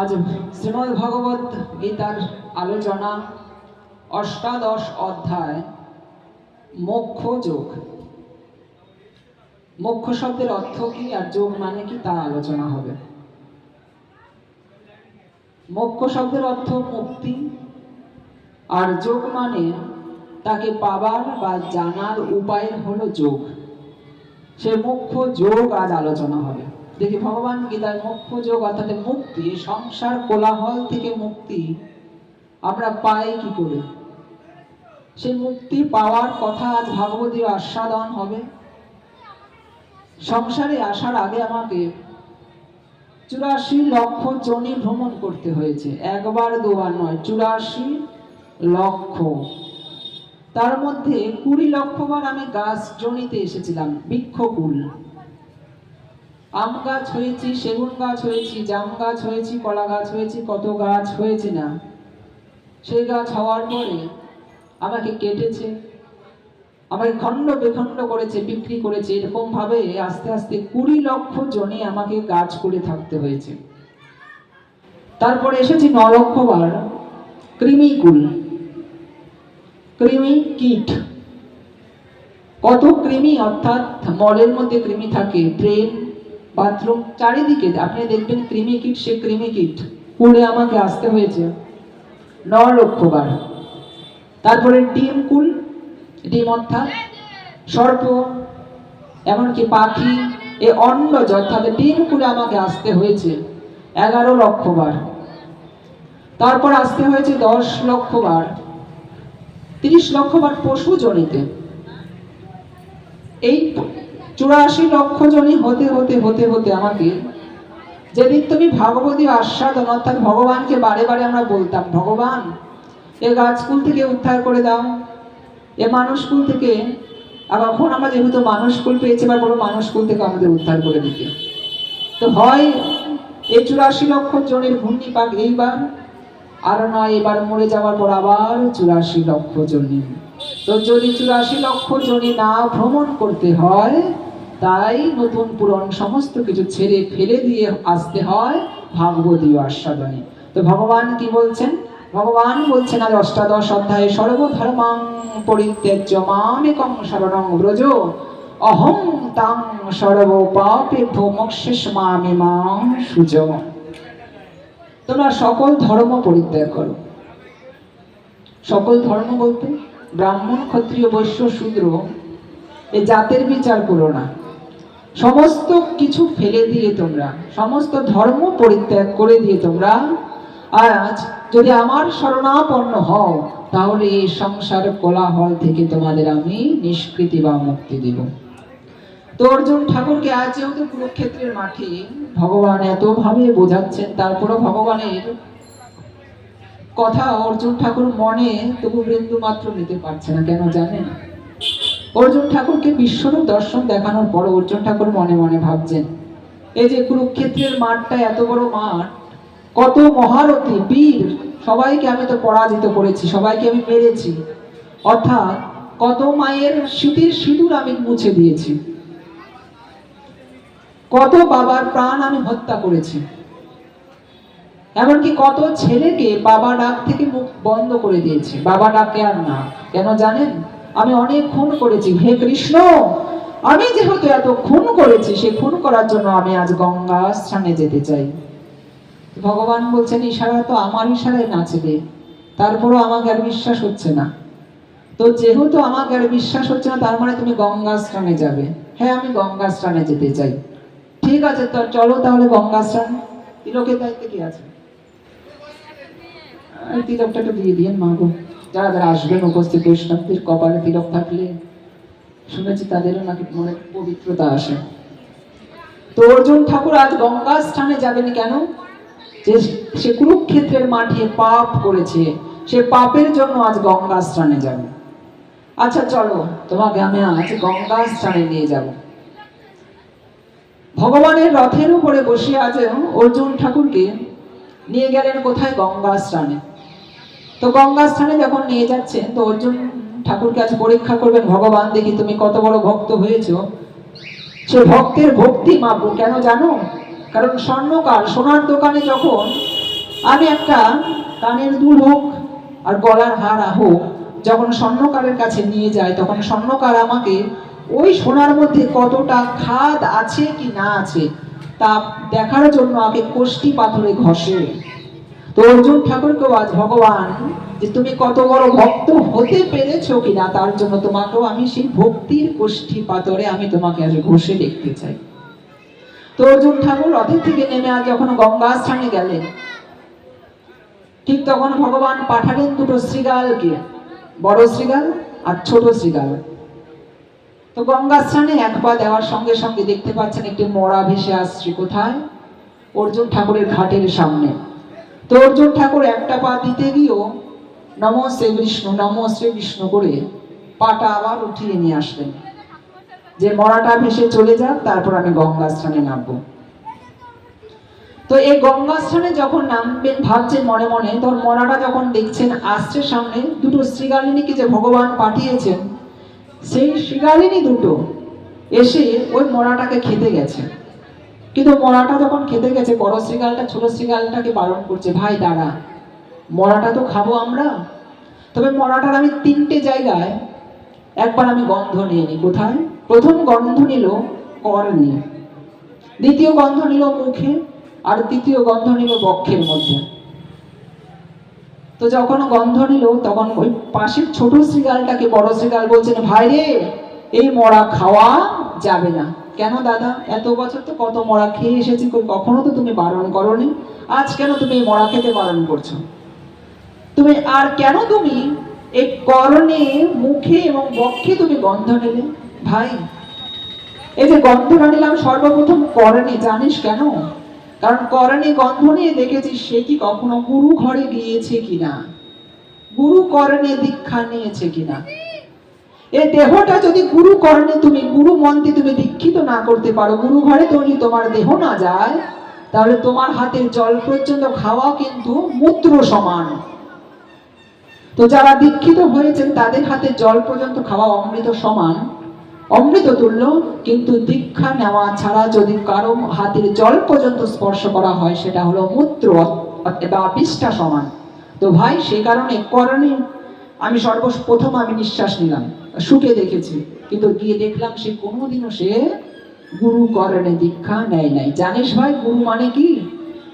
আজ শ্রীমদ ভগবত গীতার আলোচনা, অষ্টাদশ অধ্যায়, মোক্ষ যোগ। মোক্ষ শব্দের অর্থ কি আর যোগ মানে কি তা আলোচনা হবে। মোক্ষ শব্দের অর্থ মুক্তি, আর যোগ মানে তাকে পাবার বা জানার উপায়ের হলো যোগ। সে মুখ্য যোগ আজ আলোচনা হবে। দেখি ভগবান গীতার মুখ্য যোগ অর্থাৎ মুক্তি, সংসার কোলাহল থেকে মুক্তি আমরা পাই কি করে? সেই মুক্তি পাওয়ার কথা আজ ভাগবতীয় আস্বাদন হবে। সংসারে আসার আগে আমাকে চুরাশি লক্ষ জনি ভ্রমণ করতে হয়েছে, একবার, দুবার নয়, চুরাশি লক্ষ। তার মধ্যে কুড়ি লক্ষ বার আমি গাছ জনিতে এসেছিলাম, বৃক্ষকুল। আম গাছ হয়েছি, সেগুন গাছ হয়েছি, জাম গাছ হয়েছি, কলা গাছ হয়েছি, কত গাছ হয়েছে না? সেই গাছ হওয়ার পরে আমাকে কেটেছে, আমাকে খণ্ড বেখণ্ড করেছে, বিক্রি করেছে। এরকম ভাবে আস্তে আস্তে কুড়ি লক্ষ জনে আমাকে গাছ করে থাকতে হয়েছে। তারপরে এসেছি ন লক্ষ বার কৃমিকুল কৃমি কীট। কত কৃমি অর্থাৎ মলের মধ্যে কৃমি থাকে ট্রেন বাথরুম চারিদিকে, আপনি দেখবেন কৃমি কীট, সে কৃমি কীট। কুলে আমাকে আসতে হয়েছে। ন লক্ষ বার তারপরে ডিম কুল, ডিম অর্থাৎ সর্প, এমনকি পাখি, এ অন্নজ অর্থাৎ ডিম কুলে আমাকে আসতে হয়েছে। এগারো লক্ষ বার তারপর আসতে হয়েছে দশ লক্ষ বার তিরিশ লক্ষ বার পশু জনিতে এই চুরাশি লক্ষ জনই হতে হতে হতে হতে আমাকে যেদিন তুমি ভাগবতী আস্বাদন অর্থাৎ ভগবানকে বারে বারে আমরা বলতাম, ভগবান, এ গাছকুল থেকে উদ্ধার করে দাও। এ মানুষকুল থেকে, আর এখন আমরা যেহেতু মানুষকুল পেয়েছি, এবার বলো মানুষকুল থেকে আমাদের উদ্ধার করে দিতে। তো হয় এই চুরাশি লক্ষ জনের ঘূর্ণি পাক এইবার, আর নয়, এবার মরে যাওয়ার পর আবার চুরাশি লক্ষ জনি তো যদি চুরাশি লক্ষ জনি না ভ্রমণ করতে হয়, তাই নতুন পুরন সমস্ত কিছু ছেড়ে ফেলে দিয়ে আসতে হয় ভাগবতীয় আস্বাদনে। তো ভগবান কি বলছেন? ভগবান বলছেন, আজ অষ্টাদশ অধ্যায়ে সর্বধর্মাং পরিত্যাজ্য মামেকং শরণং ব্রজ, অহং তাং সর্ব পাপে ভোমক্ষেষ মামে মাং সুজ তোমরা সকল ধর্ম পরিত্যাগ করো। সকল ধর্ম বলতে ব্রাহ্মণ, ক্ষত্রিয়, বৈশ্য, শূদ্র, এ জাতের বিচার করো না। সমস্ত কিছু ফেলে দিয়ে তোমরা, সমস্ত ধর্ম পরিত্যাগ করে দিয়ে তোমরা আজ যদি আমার শরণাপন্ন হও, তাহলে এই সংসার কোলাহল থেকে তোমাদের আমি নিষ্কৃতি বা মুক্তি দিব। তো অর্জুন ঠাকুরকে আজ যেহেতু কুরুক্ষেত্রের মাঠে ভগবান এতভাবে বোঝাচ্ছেন, তারপরও ভগবানের কথা অর্জুন ঠাকুর মনে তবু বিন্দু মাত্র নিতে পারছে না, কেন জানেন? অর্জুন ঠাকুরকে বিশ্বরূপ দর্শন দেখানোর পর অর্জুন ঠাকুর মনে মনে ভাবছেন, এই যে কুরুক্ষেত্রের মাঠটা এত বড় মাঠ, কত মহারথী, বীর, সবাইকে আমি তো পরাজিত করেছি, সবাইকে আমি মেরেছি। অর্থাৎ কত মায়ের স্মৃতির সিঁদুর আমি মুছে দিয়েছি। কত বাবার প্রাণ আমি হত্যা করেছি। এমনকি কত ছেলেকে বাবা ডাক থেকে মুখ বন্ধ করে দিয়েছি। বাবা ডাকে আর না। কেন জানেন? আমি অনেক খুন করেছি। হে কৃষ্ণ! আমি যেহেতু এত খুন করেছি, সে খুন করার জন্য আমি আজ গঙ্গা স্থানে যেতে চাই। ভগবান বলছেন, ইশারা তো আমার ইশারায় নাচবে। তারপরও আমাকে আর বিশ্বাস হচ্ছে না। তো যেহেতু আমাকে আর বিশ্বাস হচ্ছে না, তার মানে তুমি গঙ্গা স্নানে যাবে। হ্যাঁ আমি গঙ্গা স্নানে যেতে চাই। ঠিক আছে, তো চলো তাহলে গঙ্গা স্নান তিলকের দায়িত্বে কি আছে? এই তিলকটা একটু দিয়ে দিন মা গো যারা যারা আসবেন, উপস্থিত বৈষ্ণবদের কপালে তিলক থাকলে শুনেছি তাদেরও নাকি মনে পবিত্রতা আসে। তো অর্জুন ঠাকুর আজ গঙ্গা স্থানে যাবেন কেন? যে সে কুরুক্ষেত্রের মাঠে পাপ করেছে, সে পাপের জন্য আজ গঙ্গা স্থানে যাবে। আচ্ছা চলো তোমাকে আমি আজ গঙ্গা স্থানে নিয়ে যাব। ভগবানের রথের উপরে বসে আছে অর্জুন ঠাকুরকে নিয়ে গেলেন কোথায়? গঙ্গা স্থানে। তো গঙ্গা স্থানে যখন নিয়ে যাচ্ছেন, তো অর্জুন ঠাকুরকে আজ পরীক্ষা করবেন, ভগবান দেখি তুমি কত বড় ভক্ত হয়েছো। সে ভক্তের ভক্তি মাপবো কেন জানো? কারণ স্বর্ণকার, সোনার দোকানে যখন আমি একটা কানের দুল হোক আর গলার হার হোক, যখন স্বর্ণকারের কাছে নিয়ে যায় তখন স্বর্ণকার আমাকে ওই সোনার মধ্যে কতটা খাদ আছে কি না আছে, তা দেখার জন্য আগে কোষ্টি পাথরে ঘষে। তো অর্জুন ঠাকুরকে আজ ভগবান, যে তুমি কত বড় ভক্ত হতে পেরেছ কিনা, তার জন্য তোমাকেও আমি সেই ভক্তির কোষ্ঠী পাথরে আমি তোমাকে আজ ঘষে দেখতে চাই। তো অর্জুন ঠাকুর রথের থেকে নেমে আজ যখন গঙ্গা স্থানে গেলেন, ঠিক তখন ভগবান পাঠালেন দুটো শ্রীগালকে বড় শ্রীগাল আর ছোট শ্রীগাল। তো গঙ্গা স্নানে এক পা দেওয়ার সঙ্গে সঙ্গে দেখতে পাচ্ছেন একটি মরা ভেসে আসছে কোথায়? অর্জুন ঠাকুরের ঘাটের সামনে। তো অর্জুন ঠাকুর একটা পা দিতে গিয়েও নম শ্রী বিষ্ণু, নম শ্রী বিষ্ণু করে পাটা আবার উঠিয়ে নিয়ে আসলেন। যে মরাটা ভেসে চলে যান তারপর আমি গঙ্গা স্নানে নামবো। তো এই গঙ্গা স্নানে যখন নামবেন, ভাবছেন মনে মনে, তখন মরাটা যখন দেখছেন, আসছে সামনে, দুটো শ্রীগালিনীকে যে ভগবান পাঠিয়েছেন, সেই শ্রীগালিনী দুটো এসে ওই মরাটাকে খেতে গেছে। কিন্তু মরাটা যখন খেতে গেছে, বড় শ্রীগালটা ছোট শ্রীগালটাকে বারণ করছে, ভাই, দাঁড়া, মরাটা তো খাব আমরা। তবে মরাটার আমি তিনটে জায়গায়, একবার আমি গন্ধ নিয়ে নিই কোথায়? প্রথম গন্ধ নিল কর্ণে দ্বিতীয় গন্ধ নিল মুখে, আর তৃতীয় গন্ধ নিল বক্ষের মধ্যে। তো যখন গন্ধ নিল, তখন ওই পাশের ছোট শ্রীগালটাকে বড় শ্রীগাল বলছেন, ভাই রে, এই মরা খাওয়া যাবে না। কেন দাদা? এত বছর তো কত মরা খেয়ে এসেছি কখনো তো তুমি বারণ করনি। আজ কেন তুমি এই মরা খেতে বারণ করছ? তুমি আর কেন তুমি এই করণে মুখে এবং বক্ষে তুমি গন্ধ নিলে? ভাই, এই যে গন্ধটা নিলাম সর্বপ্রথম করণে, জানিস কেন? কারণ করণে গন্ধ নিয়ে দেখেছি সে কি কখনো গুরু ঘরে গিয়েছে কিনা? গুরু করণে দীক্ষা নিয়েছে কিনা? এই দেহটা যদি গুরু করণে তুমি গুরু মন্ত্রে তুমি দীক্ষিত না করতে পারো গুরু ঘরে যদি তোমার দেহ না যায়, তাহলে তোমার হাতের জল পর্যন্ত খাওয়া কিন্তু মূত্র সমান। তো যারা দীক্ষিত হয়েছেন, তাদের হাতে জল পর্যন্ত খাওয়া অমৃত সমান। অমৃত তুল্য, কিন্তু দীক্ষা নেওয়া ছাড়া যদি কারও হাতের জল পর্যন্ত স্পর্শ করা হয়, সেটা হলো মূত্র বা বিষ্ঠা সমান। তো ভাই, সে কারণে করণে আমি সর্বপ্রথম আমি নিঃশ্বাস নিলাম। শুকে দেখেছি। কিন্তু গিয়ে দেখলাম সে কোনোদিনও সে গুরু করণে দীক্ষা নেয় নাই। জানিস ভাই, গুরু মানে কি?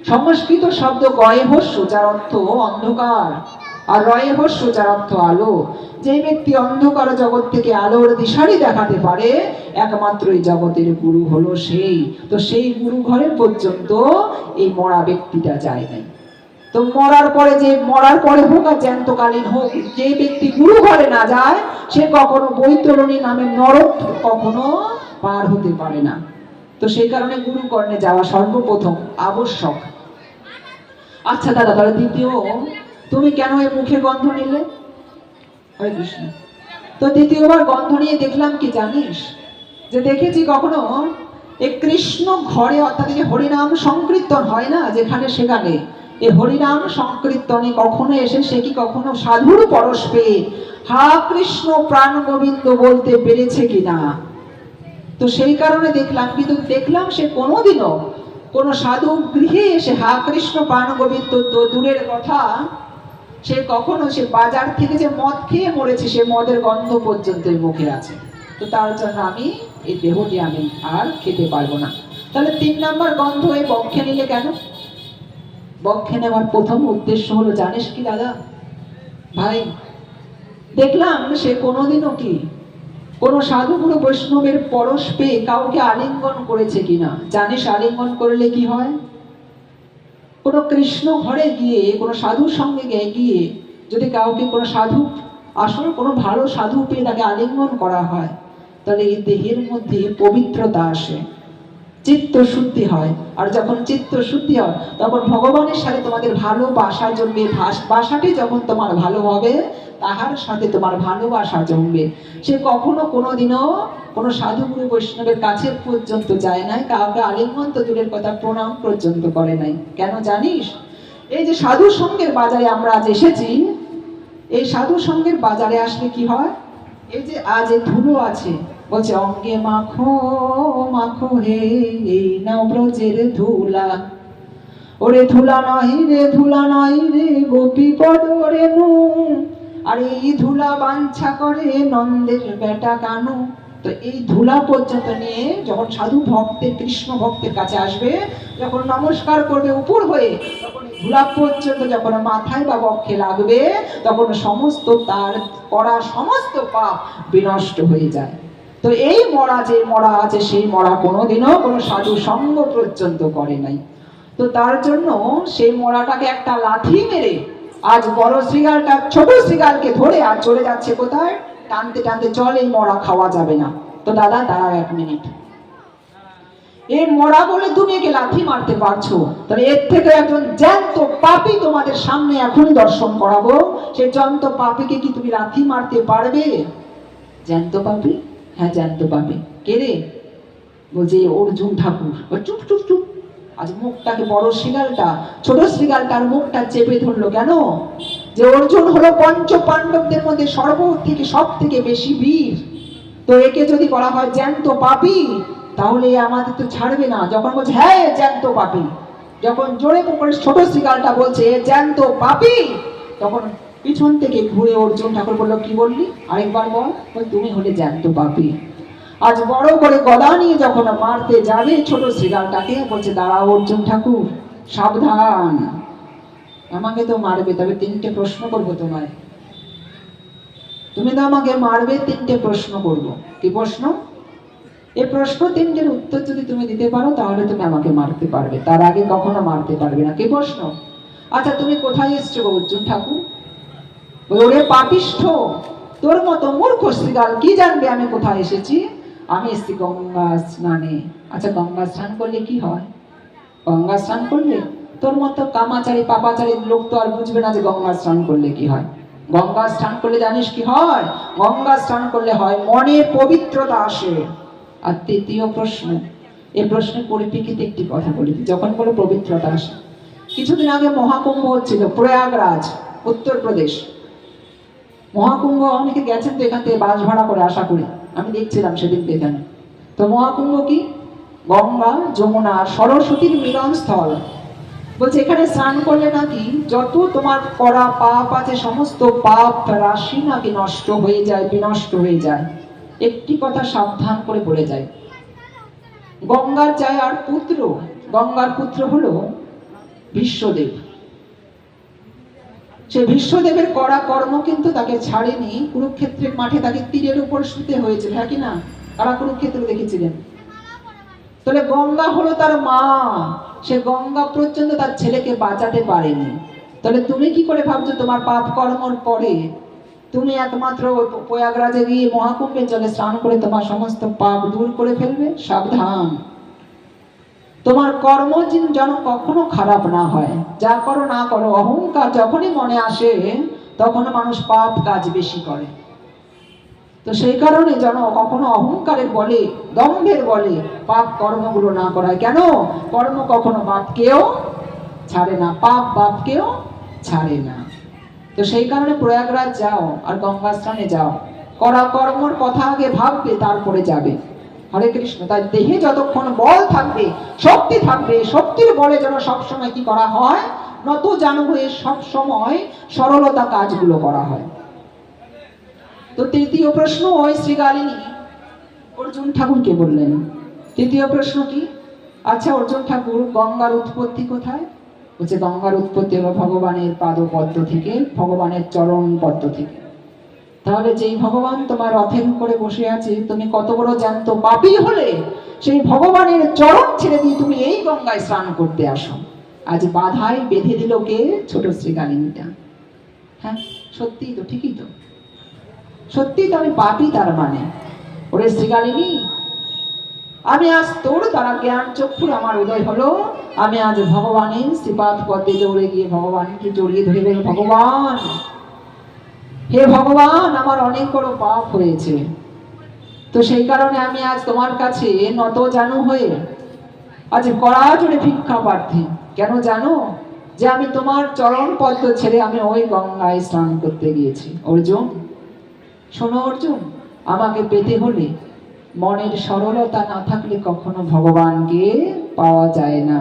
সংস্কৃত শব্দ গয়ে হস্য, যার অর্থ অন্ধকার, আর রয়ে হস্য, যার অর্থ আলো। যে ব্যক্তি অন্ধকার জগৎ থেকে আলোর দিশারি দেখাতে পারে একমাত্র এই জগতের গুরু হলো সেই। তো সেই গুরু ঘরে পর্যন্ত এই মরা ব্যক্তিটা যায় নাই। তো মরার পরে যে, মরার পরে হোক আর জ্যান্তকালীন হোক, যে ব্যক্তি গুরু ঘরে না যায় সে কখনো বৈতরণী নামে নরক কখনো পার হতে পারে না। তো সেই কারণে গুরু কর্ণে যাওয়া সর্বপ্রথম আবশ্যক। আচ্ছা দাদা, তাহলে দ্বিতীয়, তুমি কেন এই মুখে গন্ধ নিলে? হরে কৃষ্ণ। তো দ্বিতীয়বার গন্ধ নিয়ে দেখলাম কি জানিস? যে দেখেছি কখনো এই কৃষ্ণ ঘরে অর্থাৎ হরিনাম সংকীর্তন হয় না, যেখানে সেখানে এই হরিনাম সংকীর্তনে কখনো এসে সে কি কখনো সাধুর পরশ পেয়ে? হা কৃষ্ণ প্রাণ গোবিন্দ বলতে পেরেছে কিনা? তো সেই কারণে দেখলাম, কিন্তু দেখলাম সে কোনোদিনও কোনো সাধু গৃহে এসে হা কৃষ্ণ প্রাণ গোবিন্দ তো দূরের কথা, সে কখনো সে বাজার থেকে যে মদ খেয়ে মরেছে, সে মদের গন্ধ পর্যন্ত মুখে আছে। তো তার জন্য আমি এই দেহটি আমি আর খেতে পারব না। তাহলে তিন নম্বর গন্ধ এই বক্ষে নিলে কেন? বক্ষে নেওয়ার প্রথম উদ্দেশ্য হলো, জানিস কি দাদা? ভাই, দেখলাম সে কোনোদিনও কি কোন সাধুগুরু বৈষ্ণবের পরশ পেয়ে কাউকে আলিঙ্গন করেছে কিনা জানিস আলিঙ্গন করলে কি হয়? কোনো কৃষ্ণ ঘরে গিয়ে, কোনো সাধুর সঙ্গে গিয়ে যদি কাউকে কোনো সাধু, আসলে কোনো ভালো সাধু পেয়ে তাকে আলিঙ্গন করা হয়, তাহলে এই দেহের মধ্যে পবিত্রতা আসে। চিত্ত শুদ্ধি হয়। আর যখন চিত্ত শুদ্ধি হয়, তখন ভগবানের সাথে তোমাদের ভালোবাসা জন্মে বাসাটি যখন তোমার ভালো হবে, তাহার সাথে তোমার ভালোবাসা জমবে সে কখনো কোনো সাধুগুরু বৈষ্ণবের কাছে পর্যন্ত যায় নাই, কাউকে আলিঙ্গন তো দূরের কথা প্রণাম পর্যন্ত করে নাই। কেন জানিস? এই যে সাধু সঙ্গের বাজারে আমরা আজ এসেছি, এই সাধু সঙ্গের বাজারে আসলে কি হয়? এই যে আজ এই ধুলো আছে বলছে, অঙ্গে মাখো মাখো হে এই নাও ব্রজের ধুলা। ওরে ধুলা নয় রে, ধুলা নয় রে, গোপী পদ রেণু আর এই ধুলা বাঞ্ছা করে নন্দের বেটা কানু। তো এই ধুলা পর্যন্ত নিয়ে যখন সাধু ভক্তের, কৃষ্ণ ভক্তের কাছে আসবে, যখন নমস্কার করবে উপর হয়ে, তখন ধুলা পর্যন্ত যখন মাথায় বা বক্ষে লাগবে, তখন সমস্ত তার করা সমস্ত পাপ বিনষ্ট হয়ে যায়। তো এই মরা যে মরা আছে, সেই মরা কোনোদিনও কোনো সাধু সঙ্গ পর্যন্ত করে নাই। তো তার জন্য সেই মরাটাকে একটা লাথি মেরে আজ বড় শ্রীগালটা, ছোট শ্রীগালকে ধরে আর চলে যাচ্ছে কোথায়? টানতে টানতে চল, এই মরা খাওয়া যাবে না। তো দাদা, দাঁড়াও এক মিনিট। এই মরা বলে তুমি একে লাথি মারতে পারছ, তবে এর থেকে একজন জ্যান্ত পাপি তোমাদের সামনে এখনই দর্শন করাবো। সেই জ্যান্ত পাপিকে কি তুমি লাথি মারতে পারবে? জ্যান্ত পাপি? হ্যাঁ জ্যান্ত পাপি। কে রে? বলছে অর্জুন ঠাকুর। চুপ চুপ চুপ। আজ মুখটাকে বড় শ্রীগালটা ছোট শ্রীগালটার মুখটা চেপে ধরলো কেন? যে অর্জুন হলো পঞ্চ পাণ্ডবদের মধ্যে সর্ব থেকে সব থেকে বেশি বীর। তো একে যদি বলা হয় জ্যান্ত পাপি, তাহলে আমাদের তো ছাড়বে না। যখন বলছে হ্যাঁ জ্যান্ত পাপি। যখন জোরে করে ছোট শ্রীগালটা বলছে, জ্যান্ত পাপি? তখন পিছন থেকে ঘুরে অর্জুন ঠাকুর বলল, কি বললি? আরেকবার বল তুমি হলে জ্যান্ত পাপি। আজ বড় করে গদা নিয়ে যখন মারতে যাবে, ছোট শ্রীগালটাকে বলছে, দাঁড়াও অর্জুন ঠাকুর, সাবধান। আমাকে তো মারবে, তবে তিনটে প্রশ্ন করব তোমায়। তুমি তো আমাকে মারবে, তিনটে প্রশ্ন করব। কি প্রশ্ন? এ প্রশ্ন তিনটের উত্তর যদি তুমি দিতে পারো, তাহলে তুমি আমাকে মারতে পারবে। তার আগে কখনো মারতে পারবে না। কি প্রশ্ন? আচ্ছা তুমি কোথায় এসছো অর্জুন ঠাকুর? ওরে পাপিষ্ঠ, তোর মতো মূর্খ শ্রীগাল কি জানবে আমি কোথায় এসেছি? আমি এসেছি গঙ্গা স্নানে। আচ্ছা গঙ্গা স্নান করলে কি হয়? গঙ্গা স্নান করলে তোর মতো কামাচারী, পাপাচারী লোক তো আর বুঝবে না যে গঙ্গা স্নান করলে কি হয়। গঙ্গা স্নান করলে জানিস কি হয়? গঙ্গা স্নান করলে হয় মনের পবিত্রতা আসে। আর তৃতীয় প্রশ্ন এই প্রশ্নের পরিপ্রেক্ষিতে একটি কথা বলি যখন বলে পবিত্রতা আসে। কিছুদিন আগে মহাকুম্ভ হচ্ছিল, প্রয়াগরাজ, উত্তরপ্রদেশ। মহাকুম্ভ অনেকে গেছেন তো এখান থেকে বাস ভাড়া করে আশা করি। আমি দেখছিলাম সেদিন এখানে। তো মহাকুম্ভ কি? গঙ্গা, যমুনা, সরস্বতীর মিলন স্থল। বলছে, এখানে স্নান করলে নাকি যত তোমার করা পাপ আছে, সমস্ত পাপ রাশি নাকি নষ্ট হয়ে যায়, বিনষ্ট হয়ে যায়। একটি কথা সাবধান করে বলে যায়। গঙ্গার যায় আর পুত্র। গঙ্গার পুত্র হলো বিশ্বদেব। সে বিশ্বদেবের করা কর্ম কিন্তু তাকে ছাড়েনি। কুরুক্ষেত্রের মাঠে তাকে তীরের উপর শুতে হয়েছিল হ্যাঁ কি না? তারা কুরুক্ষেত্র দেখেছিলেন? তাহলে গঙ্গা হলো তার মা। সে গঙ্গা পর্যন্ত তার ছেলেকে বাঁচাতে পারেনি। তাহলে তুমি কি করে ভাবছ তোমার পাপ কর্মর পরে? তুমি একমাত্র প্রয়াগরাজে গিয়ে মহাকুম্ভের জলে স্নান করে তোমার সমস্ত পাপ দূর করে ফেলবে? সাবধান। তোমার কর্ম যেন- কখনো খারাপ না হয়। যা করো না করো, অহংকার যখনই মনে আসে, তখন মানুষ পাপ কাজ বেশি করে। তো সেই কারণে যেন কখনো অহংকারের বলে দম্ভের বলে পাপ কর্মগুলো না করায়। কেন? কর্ম কখনো বাপকেও ছাড়ে না, পাপ বাপকেও ছাড়ে না। তো সেই কারণে প্রয়াগরাজ যাও আর গঙ্গা স্নানে যাও। করা কর্মর কথা আগে ভাববে, তারপরে যাবে। হরে কৃষ্ণ তাই দেহে যতক্ষণ বল থাকবে, শক্তি থাকবে, শক্তির বলে যেন সবসময় কি করা হয়? নত জানু হয়ে সবসময় সরলতা কাজগুলো করা হয়। তো তৃতীয় প্রশ্ন, ওই শ্রীগালিনী, অর্জুন ঠাকুরকে বললেন। তৃতীয় প্রশ্ন কি? আচ্ছা অর্জুন ঠাকুর, গঙ্গার উৎপত্তি কোথায়? বলছে, গঙ্গার উৎপত্তি হলো ভগবানের পাদপদ্ম থেকে, ভগবানের চরণ পদ্ম থেকে। তাহলে যেই ভগবান তোমার রথের উপরে বসে আছে, তুমি কত বড় জ্যান্ত পাপী হলে সেই ভগবানের চরণ ছেড়ে দিয়ে তুমি এই গঙ্গায় স্নান করতে আসো। আজ বাধায় বেঁধে দিল কে? ছোট শ্রীকালিনীটা। হ্যাঁ সত্যি তো, ঠিকই তো। সত্যি তো আমি পাপি তার মানে। ওরে শ্রীকালিনী, আমি আজ তোর দ্বারা জ্ঞান চক্ষুর আমার উদয় হলো। আমি আজ ভগবানের শ্রীপাদ পদ্মে দৌড়ে গিয়ে ভগবানকে জড়িয়ে ধরে ভগবান। হে ভগবান, আমার অনেক বড় পাপ হয়েছে। তো সেই কারণে আমি আজ তোমার কাছে নত জানু হয়ে আজ কড়া জোরে ভিক্ষা প্রার্থী। কেন জানো? যে আমি তোমার চরণ পদ্ম ছেড়ে আমি ওই গঙ্গায় স্নান করতে গিয়েছি। অর্জুন, শোনো অর্জুন, আমাকে পেতে হলে মনের সরলতা না থাকলে কখনো ভগবানকে পাওয়া যায় না।